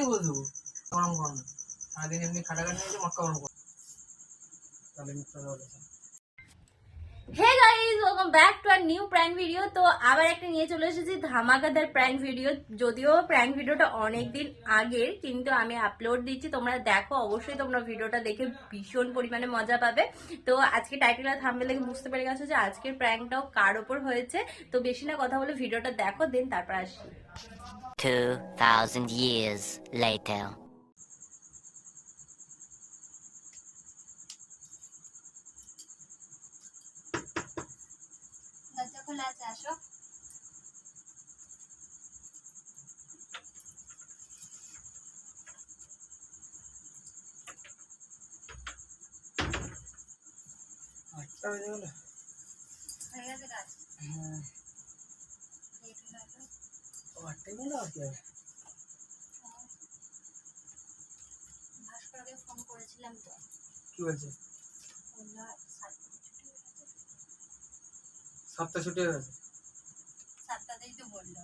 Divorce দেবো। গরম করো না সারাদিন এমনি খাটাখাটি নিয়েছে মক্কা গরম করো তাহলে মিথ্যা guys welcome back to our new prank video তো আবার একটা নিয়ে চলে এসেছি, ধামাকাদার প্র্যাঙ্ক ভিডিও যদিও প্র্যাঙ্ক ভিডিওটা অনেক দিন আগের, কিন্তু আমি আপলোড দিচ্ছি। তোমরা দেখো, অবশ্যই তোমরা ভিডিওটা দেখে ভীষণ পরিমাণে মজা পাবে। তো আজকে টাইটেল আর থাম্বেল দেখে বুঝতে পেরে গেছো যে আজকের প্র্যাঙ্কটাও কার ওপর হয়েছে। তো বেশি না কথা বলে ভিডিওটা দেখো দেন তারপর আসি। 2,000 years later. দরজা খোলা আছে আসো আটটা বেজে গেল হয়ে গেছে কাজ হ্যাঁ লেট হলো এত। ও আটটাই বলো আর কি হবে ভাস্করকে ফোন করেছিলাম তো। কি বলছে? বলল ছুটি হয়ে গেছে। সাতটা ছুটি হয়ে গেছে? সাতটাতেই তো বলল।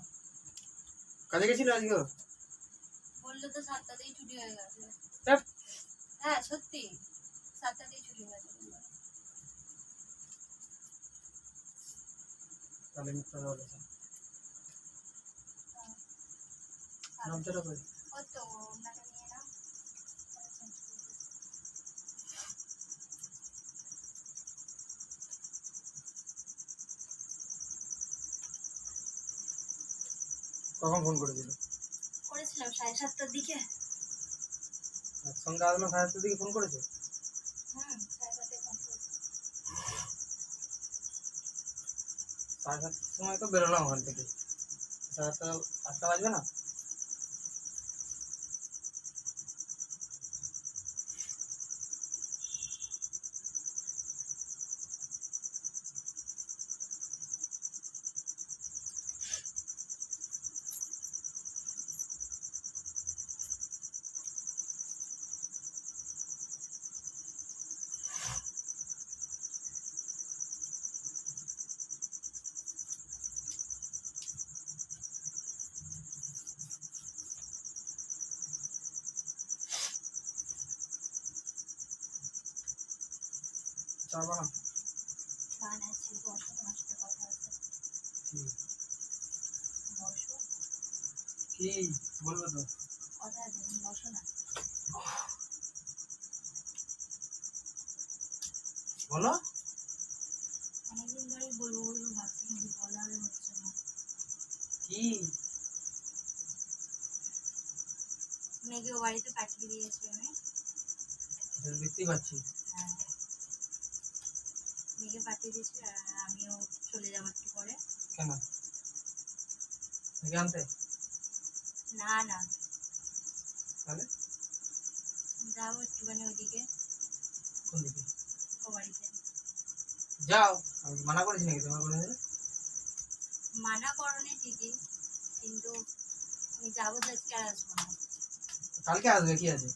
কাজে গেছিল আজকে বলল তো সাতটাতেই ছুটি হয়ে গেছে। হ্যাঁ সত্যি। সাতটাতেই ছুটি হয়ে গেছে তাহলে মিথ্যা বলেছে। লজ্জাটা করে নাও কখন ফোন করেছিল? করেছিলাম সাড়ে সাতটার দিকে। আর সন্ধ্যা সাড়ে দিকে ফোন করেছে? সাড়ে সাতটার সময় তো বেরোলাম ওখান থেকে। সাড়ে আটটা আটটা বাজবে না? চা বানাম বানাচ্ছি বসো তোমার সাথে কথা আছে বসো কি বলব তো? কথা আছে বসো না বলো। অনেকদিন ধরেই বলব বলব ভাবছি কিন্তু বলা আর হচ্ছে না কি? মেয়েকে বাড়িতে পাঠিয়ে দিয়েছি আমি। দেখতেই পাচ্ছি। মেয়েকে আর আমিও চলে যাব একটু পরে। কেন? থেকে না না। তাহলে? যাব একটুখানি ওইদিকে কোন দিকে? ও বাড়িতে যাও আমি মানা করেছি নাকি তোমার কোনো মানা করনি ঠিকই কিন্তু আমি যাব তো আজকে আর আসব না। কালকে আসবে কি আছে?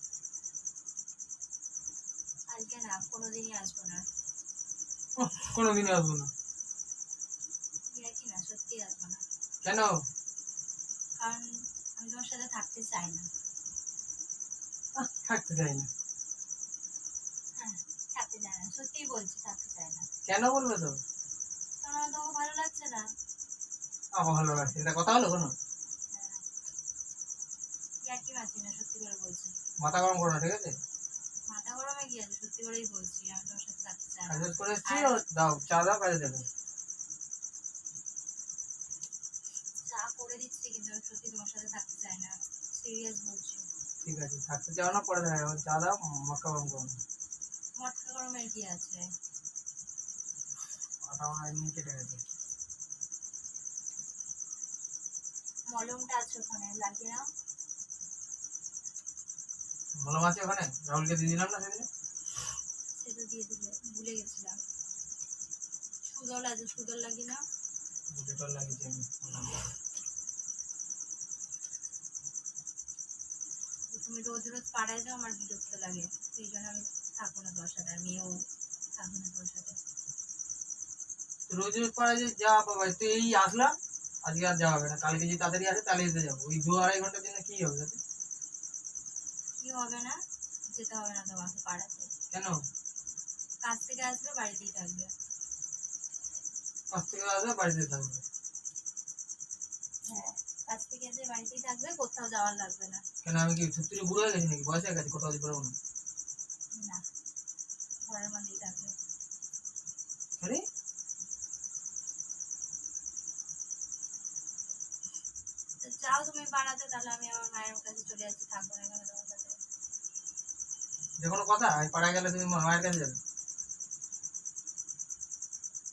কালকে না কোনোদিনই আসব না। কোনো দিনই আসব না। কেন? কারণ আমি তোমার সাথে থাকতে চাই না। থাকতে চাই না। হ্যাঁ থাকতে চাই না। সত্যিই বলছি থাকতে চাই না। কেন বলবে তো? কারণ আমার তোমাকে ভালো লাগছে না। আমার ভালো লাগছে এটা কথা হলো কোনো? বলছি। মাথা গরম করো না ঠিক আছে? গরমে গিয়ে আছে সত্যি করেই বলছি আমি তোমার সাথে থাকতে চাই কাজ করে দাও চা দাও কাজে দেবে চা করে দিচ্ছি কিন্তু আমি সত্যি তোমার সাথে থাকতে চাই না। সিরিয়াস বলছি। ঠিক আছে থাকতে চাও না পরে দেখা চা দাও মাথা গরম করো। মটকা গরমের কি আছে? আমার এমনি কেটে গেছে। মলমটা আছে ওখানে লাগিয়ে নাও। মলম আছে ওখানে? রাহুলকে দিয়ে দিলাম না সেদিনে সে তো দিয়ে দিলে ভুলে গেছিলাম। সুদল আছে সুদল লাগিয়েছি আমি। তুমি রোজ রোজ পাড়ায় যাও আমার বিরক্ত লাগে। সেই জন্য আমি থাকব না তোর সাথে থাকব না তোর সাথে। তো রোজ রোজ পাড়ায় যে বাবা তুই এই আসলাম আজকে আর যাওয়া হবে না। কালকে যদি তাড়াতাড়ি আসে তাহলে এসে যাব। ওই দু আড়াই ঘণ্টার জন্য কি হবে হবে না যেতে হবে না তোমাকে পাড়াতে। কেন? কাজ থেকে আসবে বাড়িতেই থাকবে। কাছ থেকে আসবে বাড়িতে থাকবে? হ্যাঁ কাজ থেকে এসে বাড়িতেই থাকবে কোথাও যাওয়ার লাগবে না। কেন আমি কি সত্যি বুড়ো হয়ে গেছি নাকি? বয়স হয়ে গেছে কোথাও যেতে পারব না। না ঘরের মধ্যেই থাকবে আরে? যাও তুমি পাড়াতে তাহলে আমি আমার মায়ের কাছে চলে যাচ্ছি থাকব না যে কোনো কথা পাড়ায় গেলে তুমি মায়ের কাছে যাবে।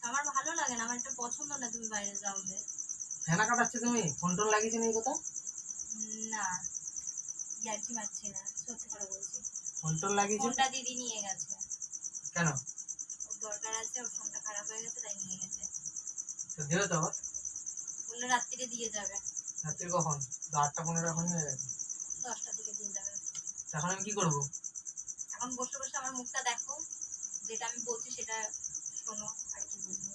আমার ভালো লাগে না আমার এটা পছন্দ না তুমি বাইরে যাও যে। ফেনা কাটাচ্ছে তুমি? ফোন টোন লাগিয়েছি না এই কথা না ইয়ার্কি মারছি না সত্যি করে বলছি। ফোন টোন লাগিয়েছি? ফোনটা দিদি নিয়ে গেছে। কেন? দরকার আছে ওর ফোনটা খারাপ হয়ে গেছে তাই নিয়ে গেছে। তো দেবে তো আবার? বলল রাত্রিরে দিয়ে যাবে। রাত্রি কখন? তো আটটা পনেরো এখন হয়ে গেছে। দশটার দিকে দিয়ে যাবে। এখন আমি কি করব? এখন বসে বসে আমার মুখটা দেখো। যেটা আমি বলছি সেটা শোনো আর কি বলব।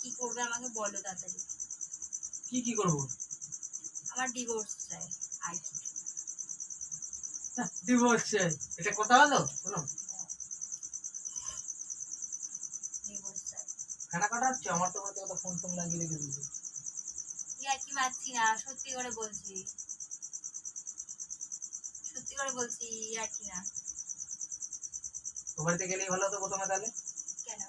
কি করবে আমাকে বলো তাড়াতাড়ি। কি কি করব? আমার ডিভোর্স চাই আর কি। ডিভোর্স চাই। এটা কথা হলো? শোনো। ডিভোর্স চাই। ফেনা কাটাচ্ছে? আমার তো হয়তো কথা ফোন টোন লাগিয়ে রেখে দিয়েছে। ইয়ার কি মারছি না? সত্যি করে বলছি। সত্যি করে বলছি ইয়ার কি না? তো গেলেই ভালো হতো প্রথমে তাহলে? কেন?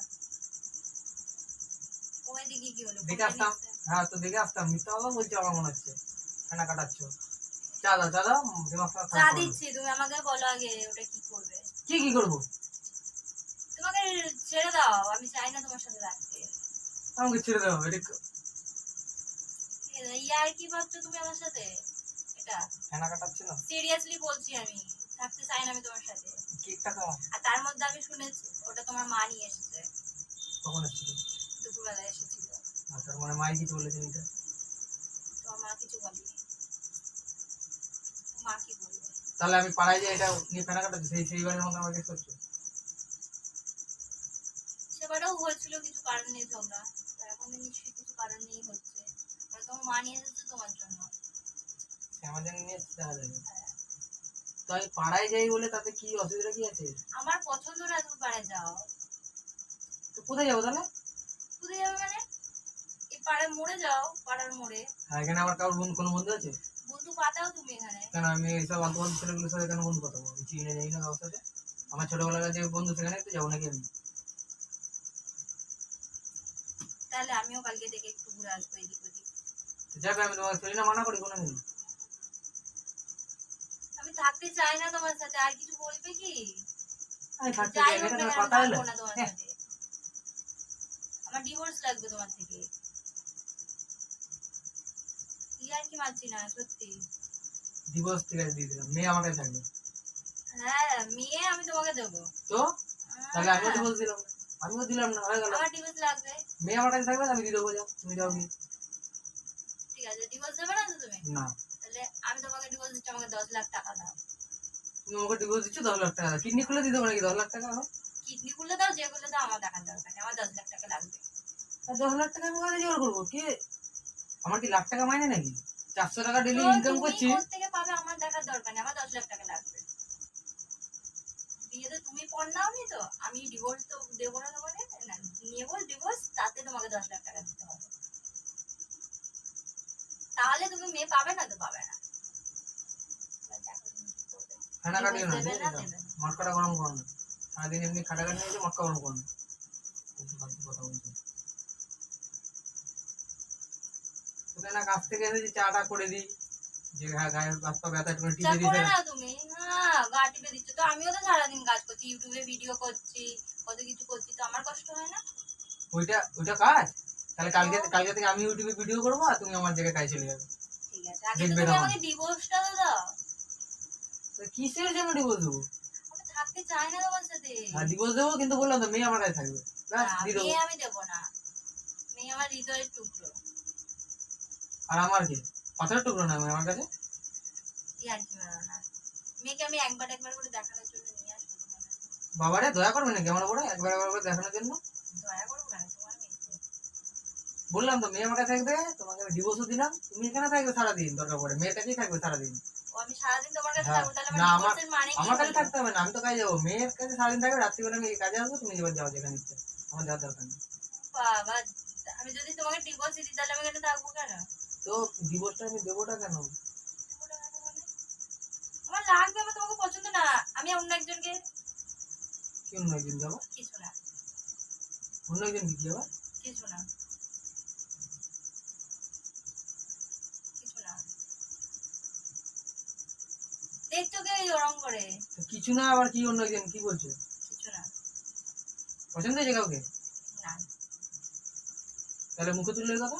ওই দিকে কি হলো? দেখে আসতাম। হ্যাঁ তো দেখে আসতাম। মিথ্যা কথা বলছো আমার মনে হচ্ছে। ফেনা কাটাচ্ছ। চা দাও চা দাও। দিমাগ খারাপ চা দিচ্ছি তুমি আমাকে বলো আগে ওটা কি করবে। কি কি করব? তোমাকে ছেড়ে দাও আমি চাই না তোমার সাথে রাখতে আমাকে ছেড়ে দাও এটা ইয়ার কি ভাবছ তুমি আমার সাথে? এটা। ফেনা কাটাচ্ছে না? সিরিয়াসলি বলছি আমি। থাকতে চাই না আমি তোমার সাথে। কেকটা খাওয়া। আর তার মধ্যে আমি শুনেছি ওটা তোমার মা নিয়ে এসেছে। কখন এসেছিল? দুপুরবেলা এসেছিল। আর তার মানে মাই কিছু বলেছেন এটা তোমার মা কিছু বলেনি। মা কি বলবে? তাহলে আমি পাড়ায় যে এটা নিয়ে ফেনা কাটাচ্ছি সেই সেই বাড়ির মধ্যে আমাকে করছ সেবারেও হয়েছিল কিছু কারণ নিয়ে ঝগড়া। তো এখন নিশ্চয়ই কিছু কারণ নিয়েই হচ্ছে। আর তোমার মা নিয়ে এসেছে তোমার জন্য। আমাদের নিয়ে দেখা যাবে তো আমি পাড়ায় যাই বলে তাতে কি অসুবিধা কি আছে? আমার পছন্দ না তুমি পাড়ায় যাও। তো কোথায় যাব তাহলে? কোথায় যাবে মানে? এই পাড়ায় মোড়ে যাও পাড়ার মোড়ে। আর এখানে আমার কারোর বন্ধু কোনো বন্ধু আছে? বন্ধু পাতাও তুমি এখানে। কেন আমি এইসব আলতু ফালতু ছেলেগুলোর সাথে কেন বন্ধু বলব আমি চিনে যাই না কারোর সাথে। আমার ছোটবেলার যে বন্ধু সেখানে তো যাব নাকি আমি? তাহলে আমিও কালকে থেকে একটু ঘুরে আসব এদিক ওদিক। যাবে আমি তোমাকে চলি না মানা করি কোনো দিন থাকতে চাই না তোমার সাথে আর কিছু বলবে কি? আমি থাকতে যাই চাই হোক না না কেন কেন, কথা হলো? থাকব না তোমার হ্যাঁ। সাথে। আমার ডিভোর্স লাগবে তোমার থেকে। কি আর কি মানছি না সত্যি। দিবস ঠিক আছে দিয়ে দিলাম। মেয়ে আমার কাছে থাকবে। হ্যাঁ মেয়ে আমি তোমাকে দেবো। তো? তাহলে আমিও ডিভোর্স দিলাম না। আমিও দিলাম না হয়ে গেল। আমার ডিভোর্স লাগবে। মেয়ে আমার কাছে থাকবে আমি দিয়ে দেবো যাও তুমি যাও গিয়ে। ঠিক আছে ডিভোর্স দেবে না তো তুমি? না। তাহলে আমি তোমাকে ডিভোর্স দিচ্ছি আমাকে দশ লাখ টাকা দাও। তুমি আমাকে ডিভোর্স দিচ্ছ দশ লাখ টাকা কিডনি খুলে দিতে পারে দশ লাখ টাকা কিডনি খুলে দাও যে খুলে দাও আমার টাকার দরকার নেই। আমার দশ লাখ টাকা লাগবে। দশ লাখ টাকা আমি কোথায় জোগাড় করব? কে? আমার কি লাখ টাকা মাইনে নাকি? চারশো টাকা ডেলি তো ইনকাম করছি। থেকে পাবে? আমার টাকার দরকার নেই আমার দশ লাখ টাকা লাগবে। বিয়েতে তুমি পণ নাওনি তো? আমি ডিভোর্স তো দেবো না তোমাকে? নিয়ে বল ডিভোর্স তাতে তোমাকে দশ লাখ টাকা দিতে হবে। তাহলে তুমি মেয়ে পাবে না তো পাবে না। এবার দেখো তুমি কি করবে। খানা কাটিও না দেবে না, দেবে না। মটকাটা গরম করো না। সারাদিন এমনি খাটাখাটি নিয়েছে মটকা গরম করো না। ফালতু ফালতু কথা বলছো তোকে না কাছ থেকে এসেছি চাটা করে দিই। যে হ্যাঁ গায়ে হাত পা ব্যথা একটু টিপে দিতে করে তুমি। না গা টিপে দিচ্ছ। তো আমিও তো সারাদিন কাজ করছি ইউটিউবে ভিডিও করছি কত কিছু করছি তো আমার কষ্ট হয় না? ওইটা ওইটা কাজ? তাহলে কালকে কালকে থেকে আমি ইউটিউবে ভিডিও করব আর তুমি আমার জায়গায় কাজ চলে যাবে। ঠিক আছে। আগে তুমি আমাকে ডিভোর্সটা দাও। তো কিসের জন্য ডিভোর্স দেবো? আমি থাকতে চাই না তোমার সাথে। আর ডিভোর্স দেবো কিন্তু বললাম তো মেয়ে আমার কাছে থাকবে। না, মেয়ে আমি দেবো না। মেয়ে আমার হৃদয়ের টুকরো। আর আমার কি? পাথরের টুকরো না আমার কাছে? না। মেয়েকে আমি একবার একবার করে দেখানোর জন্য নিয়ে আসব বাবারে দয়া করবে নাকি? আমার উপরে একবার একবার করে দেখানোর জন্য? দয়া করব না বললাম তো মেয়ে আমার কাছে থাকবে তোমাকে আমি ডিভোর্সও দিলাম। তুমি এখানে থাকবে সারাদিন দরকার পড়ে। মেয়ের কাছেই থাকবে সারাদিন। ও আমি সারাদিন তোমার কাছে হ্যাঁ। থাকব তাহলে না, আমার মানে কি আমার কাছে থাকতে হবে না আমি তো কাজে যাব। মেয়ের কাছে সারাদিন থাকবে রাত্রিবেলা আমি কাজে আসব তুমি এবার যাও যেখানে ইচ্ছা। আমার যাওয়ার দরকার নেই। বাবা আমি যদি তোমাকে ডিভোর্স দিই তাহলে আমি এখানে থাকব কেন? তো ডিভোর্সটা আমি দেবোটা কেন? আমার লাগবে আমার তোমাকে পছন্দ না। আমি অন্য একজনকে। কি অন্য একদিন যাব? কিছু না। অন্য কি যাব? কিছু না কিছু না দেখছ ওরম করে। কিছু না আবার কি অন্য একদিন কি বলছো? কিছু না। পছন্দ হয়েছে কাউকে? না। তাহলে মুখে তুললে কথা?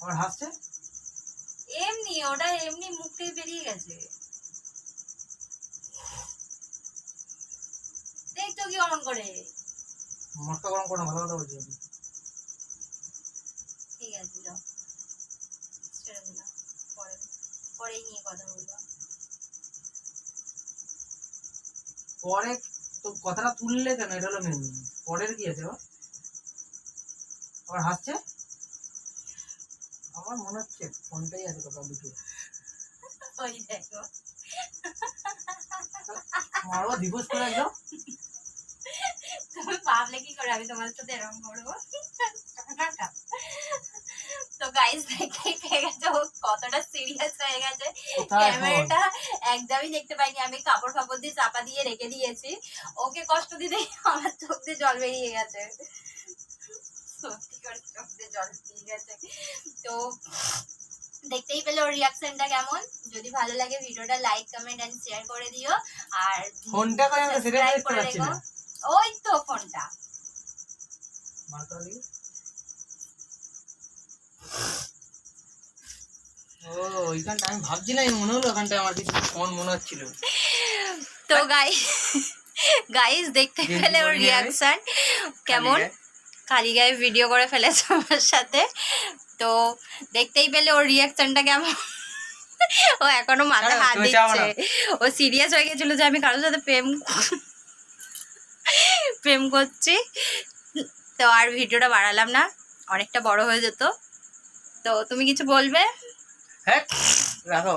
আবার হাসছে? এমনি ওটা এমনি মুখ থেকে বেরিয়ে গেছে। দেখছ কি অমন করে। মটকা গরম করো ভালো কথা বলছি আমি। ঠিক আছে যাও ছেড়ে দিলাম পরে পরেই নিয়ে কথা বলব পরে তো কথাটা তুললে কেন? এটা হলো মেন পরের কি আছে আবার? হাসছে? আমার মনে হচ্ছে ফোনটাই আছে কথা দুটো। ওই দেখো। মারো দিবস করে একদম। তুমি ভাবলে কি করে আমি তোমার সাথে এরকম করব? গাইস দেখতেই পেয়ে গেছে। ও কতটা সিরিয়াস হয়ে গেছে। ক্যামেরাটা একদমই দেখতে পাইনি। আমি কাপড় ফাপড় দিয়ে চাপা দিয়ে রেখে দিয়েছি। ওকে কষ্ট দিতে আমার চোখ দিয়ে জল বেরিয়ে গেছে। সত্যি করে চোখ দিয়ে জল বেরিয়ে গেছে। তো দেখতেই পেলে ওর রিয়াকশনটা কেমন? যদি ভালো লাগে ভিডিওটা লাইক কমেন্ট এন্ড শেয়ার করে দিও। আর ফোনটা করে আমি সেটা subscribe দেখতে করে পাচ্ছি না। ওই তো ফোনটা। মার করা দেখি ও ওইখানটা আমি ভাবছিলাম মনে হলো ওখানটায় আমার কিছু ফোন মনে হচ্ছিল। তো গাইস গাইস দেখতে পেলে ওর। রিয়াকশন কেমন? খালি গায়ে ভিডিও করে ফেলেছে আমার সাথে। তো দেখতেই পেলে ওর রিয়াকশনটা কেমন? ও এখনও ছাড়ো, হাত দিচ্ছে। ও সিরিয়াস হয়ে গেছিল যে আমি কারোর সাথে প্রেম প্রেম করছি। তো আর ভিডিওটা বাড়ালাম না অনেকটা বড় হয়ে যেত। তো তুমি কিছু বলবে? হ্যাঁ রাখো